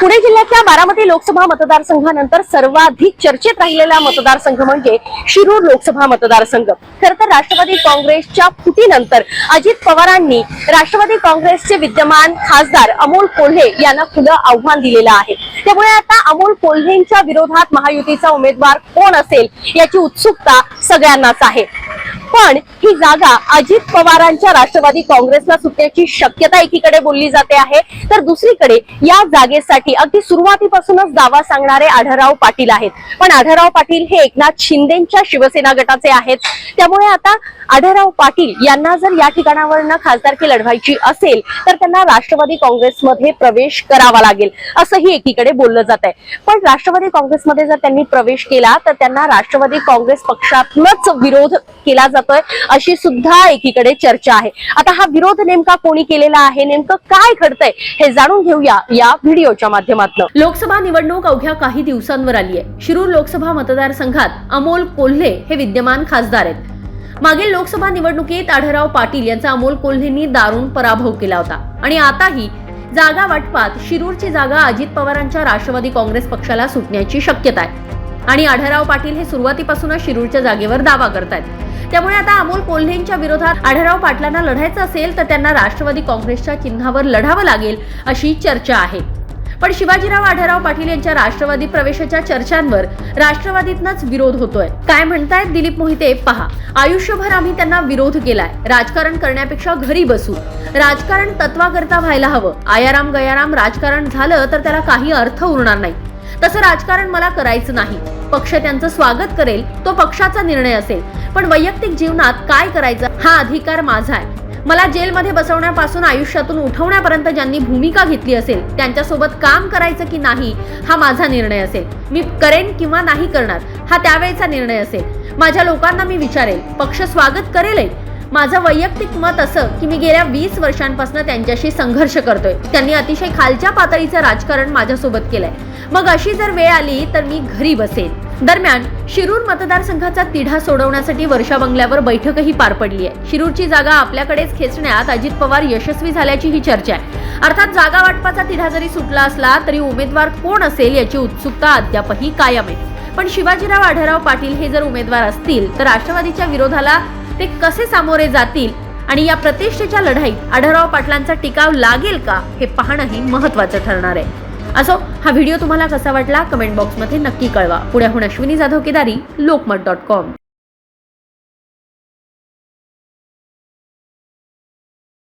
पुणे जिल्ह्यातल्या बारामती लोकसभा मतदारसंघानंतर सर्वाधिक चर्चेत राहिलेला मतदारसंघ म्हणजे शिरूर लोकसभा मतदारसंघ. खर तर राष्ट्रवादी काँग्रेसच्या फुटीनंतर अजित पवारांनी राष्ट्रवादी काँग्रेसचे विद्यमान खासदार अमोल कोल्हे यांना खुलं आव्हान दिलेलं आहे. त्यामुळे आता अमोल कोल्हेंच्या विरोधात महायुतीचा उमेदवार कोण असेल याची उत्सुकता सगळ्यांनाच आहे. पण ही जागा अजित पवारांच्या राष्ट्रवादी काँग्रेसला सुटण्याची शक्यता एकीकडे बोलली जाते आहे. तर दुसरीकडे या जागेसाठी अगदी सुरुवातीपासूनच दावा सांगणारे आढळराव पाटील आहेत. पण आढळराव पाटील हे एकनाथ शिंदेच्या शिवसेना गटाचे आहेत. त्यामुळे आता आढळराव पाटील यांना जर या ठिकाणावरनं खासदारकी लढवायची असेल तर त्यांना राष्ट्रवादी काँग्रेसमध्ये प्रवेश करावा लागेल असंही एकीकडे बोललं जात आहे. पण राष्ट्रवादी काँग्रेसमध्ये जर त्यांनी प्रवेश केला तर त्यांना राष्ट्रवादी काँग्रेस पक्षातनच विरोध केला जातोय अशी सुद्धा एकीकडे चर्चा आहे. आता हा विरोध नेमका कोणी केलेला आहे? नेमकं काय घडतंय? हे जाणून घेऊया या व्हिडिओच्या माध्यमातून. लोकसभा निवडणूक अवघ्या काही दिवसांवर आली आहे. शिरूर लोकसभा मतदारसंघात अमोल कोल्हे हे विद्यमान खासदार आहेत. मागील लोकसभा निवडणुकीत आढराव पाटील यांचा अमोल कोल्हेंनी दारुण पराभव केला होता. आणि आताही जागा वाटपात शिरूरची जागा अजित पवारांच्या राष्ट्रवादी काँग्रेस पक्षाला सुटण्याची शक्यता आहे. आणि आढराव पाटील हे सुरुवातीपासूनच शिरूरच्या जागेवर दावा करतायत. त्यामुळे आता अमोल कोल्हेंच्या विरोधात आढळराव पाटलांना लढायचं असेल तर त्यांना राष्ट्रवादी काँग्रेसच्या चिन्हावर लढावं लागेल अशी चर्चा आहे. पण शिवाजीराव आढळराव पाटील यांच्या राष्ट्रवादी प्रवेशाच्या चर्चांवर राष्ट्रवादीतनच विरोध होतोय. काय म्हणतायत दिलीप मोहिते? पहा. आयुष्यभर आम्ही त्यांना विरोध केलाय. राजकारण करण्यापेक्षा घरी बसू. राजकारण तत्वाकरता व्हायला हवं. आयाराम गयाराम राजकारण झालं तर त्याला काही अर्थ उरणार नाही. तसं राजकारण मला करायचं नाही. पक्ष त्यांचं स्वागत करेल तो पक्षाचा निर्णय असेल. पण वैयक्तिक जीवनात काय करायचं हा अधिकार माझा आहे. मला जेलमध्ये बसवण्यापासून आयुष्यातून उठवण्यापर्यंत ज्यांनी भूमिका घेतली असेल त्यांच्यासोबत काम करायचं की नाही हा माझा निर्णय असेल. मी करेन किंवा नाही करणार हा त्यावेळेचा निर्णय असेल. माझ्या लोकांना मी विचारेल पक्ष स्वागत करेलही. माझं वैयक्तिक मत असं की मी गेल्या वीस वर्षांपासून त्यांच्याशी संघर्ष करतोय. त्यांनी अतिशय खालच्या पातळीचं राजकारण माझ्यासोबत केलंय. मग अशी जर वेळ आली तर मी घरी बसेन. दरम्यान शिरूर मतदारसंघाचा तिढा सोडवण्यासाठी वर्षा बंगल्यावर बैठकही पार पडली आहे. शिरूरची जागा आपल्याकडेच खेचण्यात अजित पवार यशस्वी झाल्याची ही चर्चा आहे. अर्थात जागा वाटपाचा तिढा जरी सुटला असला तरी उमेदवार कोण असेल याची उत्सुकता अद्यापही कायम आहे. पण शिवाजीराव आढळराव पाटील हे जर उमेदवार असतील तर राष्ट्रवादीच्या विरोधाला ते कसे सामोरे जातील आणि या प्रतिष्ठेच्या लढाईत आढळराव पाटलांचा टिकाव लागेल का हे पाहणंही महत्वाचं ठरणार आहे. असो हा व्हिडिओ तुम्हाला कसा वाटला कमेंट बॉक्समध्ये नक्की कळवा. पुण्याहून अश्विनी जाधव केदारी लोकमत डॉट कॉम.